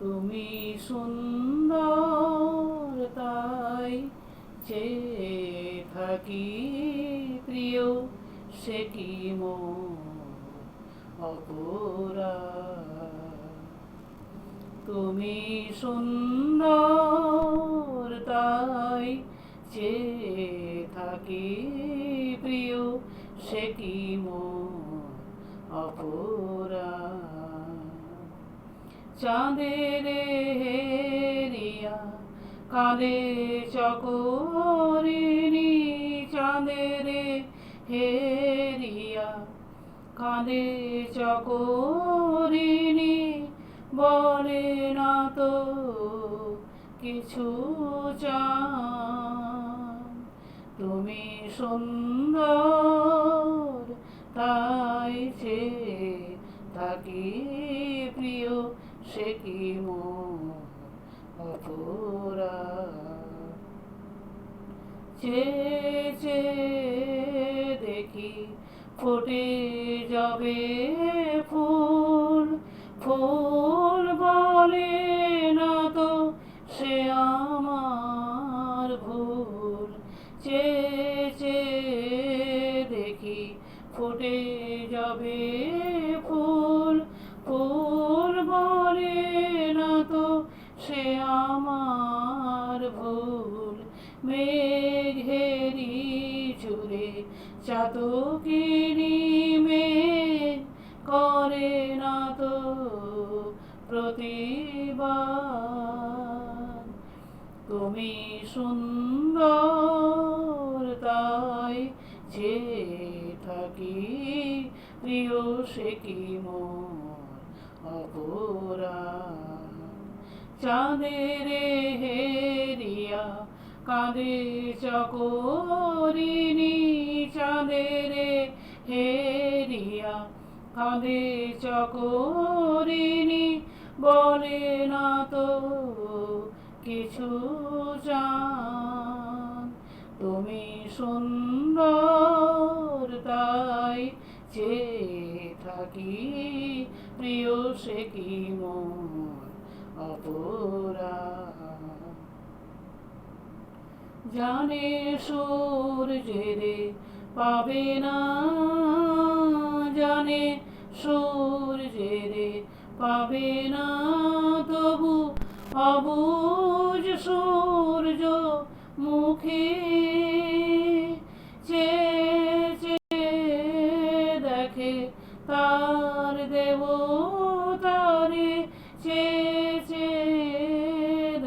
তুমি সুন্দর তাই চেয়ে থাকি প্রিয়, সে কি অপরা তুমি সুন্দর তাই চেয়ে থাকি প্রিয়, সে কি অপরা চাঁদের হেরিয়া, কাঁদে চকরিনি চাঁদের হেরিয়া, কাঁদে চকরিনি বলে না তো কিছু চান তুমি সুন্দর তাই যে থাকি সে কি চে চে দেখি ফুটে যাবে ফুল। ফুল বলে না তো সে আমার ভুল। চে চে দেখি ফুটে যাবে মেঘেরি চুরে চাতকিনি মেঘ করে না তো প্রতিবাদ। তুমি সুন্দর তাই যে থাকি, প্রিয় সে কি মোর অপরা চাঁদের হেরিয়া কাঁদে চকরিনি চাঁদের হেরিয়া কাঁদে চকরিনি বলে না তো কিছু চান। তুমি সুন্দর তাই চেয়ে থাকি, প্রিয় সে কি মন অপরা জানে সূর্যেরে পাবে না, জানে সূর্যেরে পাবে না, তবু অবুজ সূর্য মুখে চে চে দেখে তার দেব তারে চে চে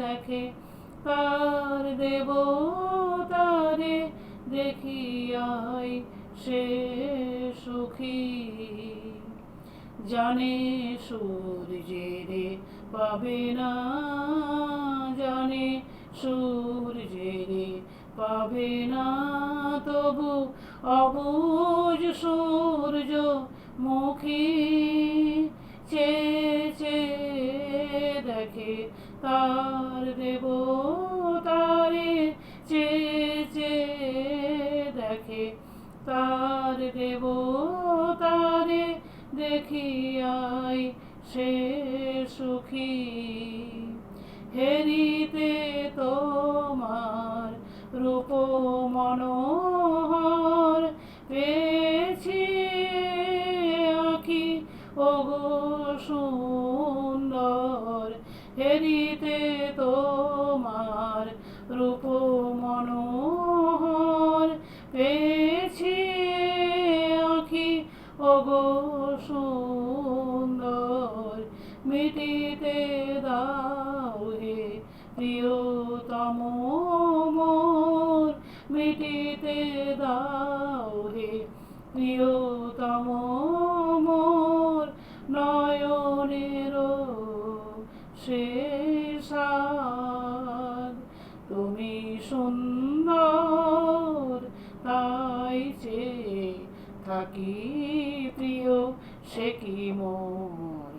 দেখে তার দেব তারে দেখিয়াই সে সুখী। জানে সূর্যেরে পাবে না, জানে সূর্যেরে পাবে না। তবু অবুজ সূর্য মুখী চে চে দেখে তার দেখে তার দেব তারে দেখিয়াই সে সুখী। হেরিতে তোমার রূপ মনোহর পেয়েছি আঁকি। ওগো সুন্দর, হেরিতে তোমার রূপ ওগো সুন্দর মিটিতে দাও হে প্রিয়তম মোর। মিটিতে দাও হে প্রিয়তম মোর। নয়নের শেষাদ থাকি প্রিয়, সে কি মোর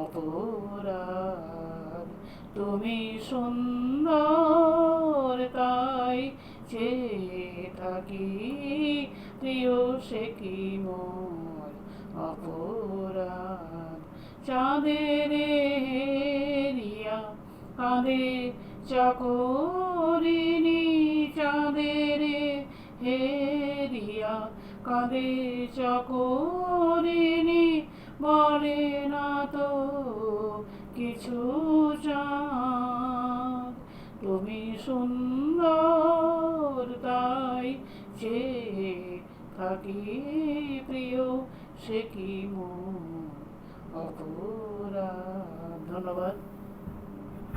অপরাধ? তুমি সুন্দর তাই চেয়ে থাকি প্রিয়, সে কি মোর অপরাধ? চাঁদের রিয়া কাঁদে চাকরিনি, চাঁদের হেরিয়া কাঁদে চাকরিনি বলে না তো কিছু চাঁদ। তুমি সুন্দর তাই যে থাকি প্রিয়, সে কি মন অপরাধ? ধন্যবাদ।